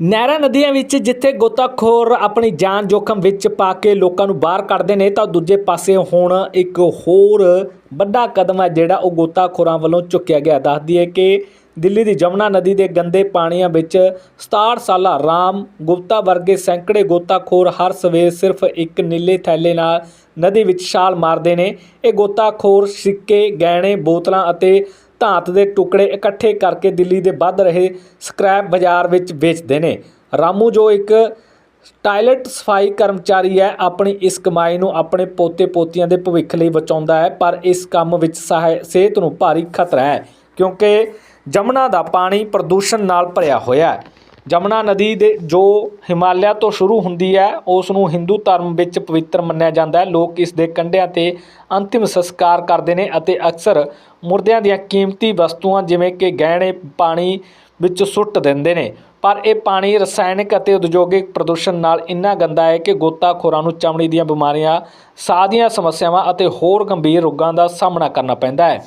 ਨਹਿਰਾਂ ਨਦੀਆਂ ਵਿੱਚ ਜਿੱਥੇ ਗੋਤਾਖੋਰ ਆਪਣੀ ਜਾਨ ਜੋਖਮ ਵਿੱਚ ਪਾ ਕੇ ਲੋਕਾਂ ਨੂੰ ਬਾਹਰ ਕੱਢਦੇ ਨੇ, ਤਾਂ ਦੂਜੇ ਪਾਸੇ ਹੁਣ ਇੱਕ ਹੋਰ ਵੱਡਾ ਕਦਮ ਹੈ ਜਿਹੜਾ ਉਹ ਗੋਤਾਖੋਰਾਂ ਵੱਲੋਂ ਚੁੱਕਿਆ ਗਿਆ। ਦੱਸਦੀ ਹੈ ਕਿ ਦਿੱਲੀ ਦੀ ਜਮਨਾ ਨਦੀ ਦੇ ਗੰਦੇ ਪਾਣੀਆਂ ਵਿੱਚ 67 ਸਾਲਾ ਰਾਮ ਗੁਪਤਾ ਵਰਗੇ ਸੈਂਕੜੇ ਗੋਤਾਖੋਰ ਹਰ ਸਵੇਰ ਸਿਰਫ ਇੱਕ ਨੀਲੇ ਥੈਲੇ ਨਾਲ ਨਦੀ ਵਿੱਚ ਛਾਲ ਮਾਰਦੇ ਨੇ। ਇਹ ਗੋਤਾਖੋਰ ਸਿੱਕੇ, ਗਹਿਣੇ, ਬੋਤਲਾਂ ਅਤੇ ਧਾਤ ਦੇ ਟੁਕੜੇ ਇਕੱਠੇ ਕਰਕੇ ਦਿੱਲੀ ਦੇ ਵੱਧ ਰਹੇ ਸਕ੍ਰੈਪ ਬਾਜ਼ਾਰ ਵਿੱਚ ਵੇਚਦੇ ਨੇ। ਰਾਮੂ ਜੋ ਇੱਕ ਟਾਇਲਟ ਸਫ਼ਾਈ ਕਰਮਚਾਰੀ ਹੈ, ਆਪਣੀ ਇਸ ਕਮਾਈ ਨੂੰ ਆਪਣੇ ਪੋਤੇ ਪੋਤੀਆਂ ਦੇ ਭਵਿੱਖ ਲਈ ਬਚਾਉਂਦਾ ਹੈ, ਪਰ ਇਸ ਕੰਮ ਵਿੱਚ ਸਹਾਇ- ਸਿਹਤ ਨੂੰ ਭਾਰੀ ਖਤਰਾ ਹੈ, ਕਿਉਂਕਿ ਜਮਨਾ ਦਾ ਪਾਣੀ ਪ੍ਰਦੂਸ਼ਣ ਨਾਲ ਭਰਿਆ ਹੋਇਆ ਹੈ। ਜਮਨਾ ਨਦੀ ਦੇ, ਜੋ ਹਿਮਾਲਿਆ ਤੋਂ ਸ਼ੁਰੂ ਹੁੰਦੀ ਹੈ, ਉਸ ਨੂੰ ਹਿੰਦੂ ਧਰਮ ਵਿੱਚ ਪਵਿੱਤਰ ਮੰਨਿਆ ਜਾਂਦਾ ਹੈ। ਲੋਕ ਇਸ ਦੇ ਕੰਢਿਆਂ ਤੇ ਅੰਤਿਮ ਸੰਸਕਾਰ ਕਰਦੇ ਨੇ ਅਤੇ ਅਕਸਰ ਮੁਰਦਿਆਂ ਦੀਆਂ ਕੀਮਤੀ ਵਸਤੂਆਂ, ਜਿਵੇਂ ਕਿ ਗਹਿਣੇ, ਪਾਣੀ ਵਿੱਚ ਸੁੱਟ ਦਿੰਦੇ ਨੇ। ਪਰ ਇਹ ਪਾਣੀ ਰਸਾਇਣਿਕ ਅਤੇ ਉਦਯੋਗਿਕ ਪ੍ਰਦੂਸ਼ਣ ਨਾਲ ਇੰਨਾ ਗੰਦਾ ਹੈ ਕਿ ਗੋਤਾਖੋਰਾਂ ਨੂੰ ਚਮੜੀ ਦੀਆਂ ਬਿਮਾਰੀਆਂ, ਸਾਹ ਦੀਆਂ ਸਮੱਸਿਆਵਾਂ ਅਤੇ ਹੋਰ ਗੰਭੀਰ ਰੋਗਾਂ ਦਾ ਸਾਹਮਣਾ ਕਰਨਾ ਪੈਂਦਾ ਹੈ।